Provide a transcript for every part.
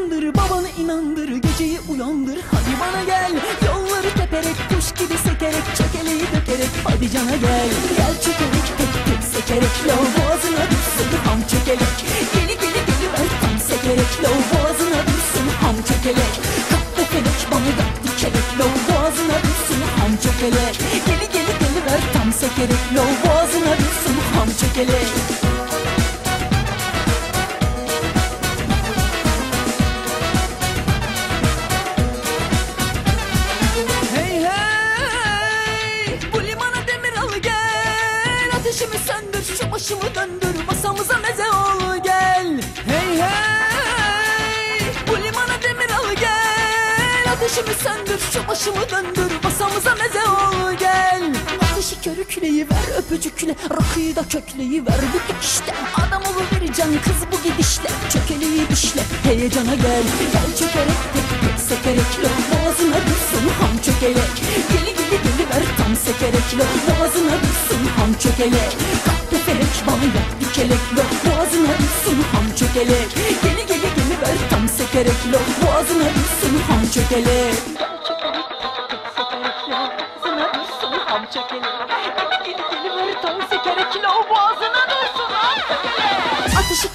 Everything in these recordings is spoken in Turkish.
uyandır Babanı inandır geceyi uyandır. Hadi bana gel yolları teperek Kuş gibi sekerek çekeleyi dökerek Hadi cana gel. Gel çekerek Tek tek sekerek lav boğazına dursun Ham çekerek. Geli geli geli ver tam sekerek Lav boğazına dursun ham çekerek. Kap ve bana da dikerek Lav boğazına dursun ham çekerek. Geli geli geli ver tam sekerek Lav boğazına dursun ham çekerek. Masamıza meze ol gel. Hey hey. Bu limana demir al gel. Ateşimi söndür şu başımı döndür. Masamıza meze ol gel. Ateşi körükleyi ver öpücükle. Rakıyı da kökleyi ver. Bu dikişte Adam vereceksin kız bu gidişle Çökeleyi dişle. Heyecana gel Gel çökerek tek sekerek lo Boğazına düşsün ham çökelek. Geli geli geli ver tam sekerek lo Boğazına düşsün ham çökelek. Kahpe felek bana yap dikelek Boğazına düşsün ham çökelek. Geli geli geli ver tam sekerek lo Boğazına düşsün ham çökelek. Geli geli geli ver tam sekerek lo Boğazına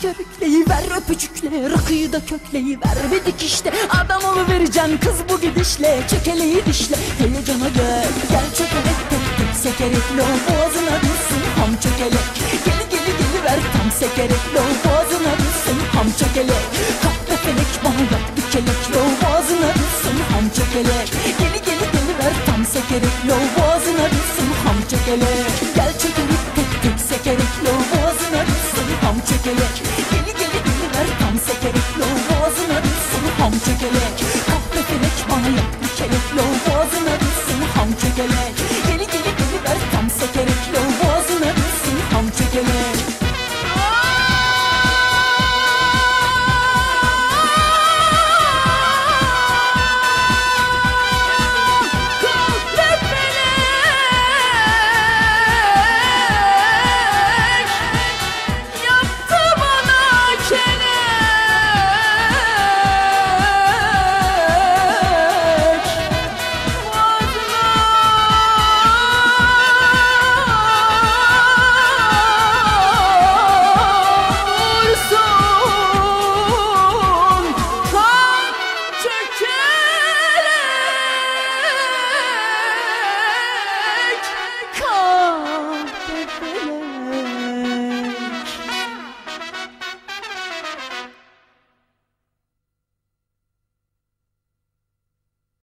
körükleyi ver öpücükle Rakıyı da kökleyi ver bir dikişte Adam vereceksin kız bu gidişle. Çökeleyi dişle. Heyecana gel Gel çökelek tek tek sekerek lo Boğazına düşsün ham çökelek. Geli geli geli ver tam sekerek lo Boğazına düşsün ham çökelek. Kahve felek bana yap dikelek lo Boğazına düşsün ham çökelek. Geli geli geli ver tam sekerek lo Boğazına düşsün ham çökelek. Gel çökelek electric.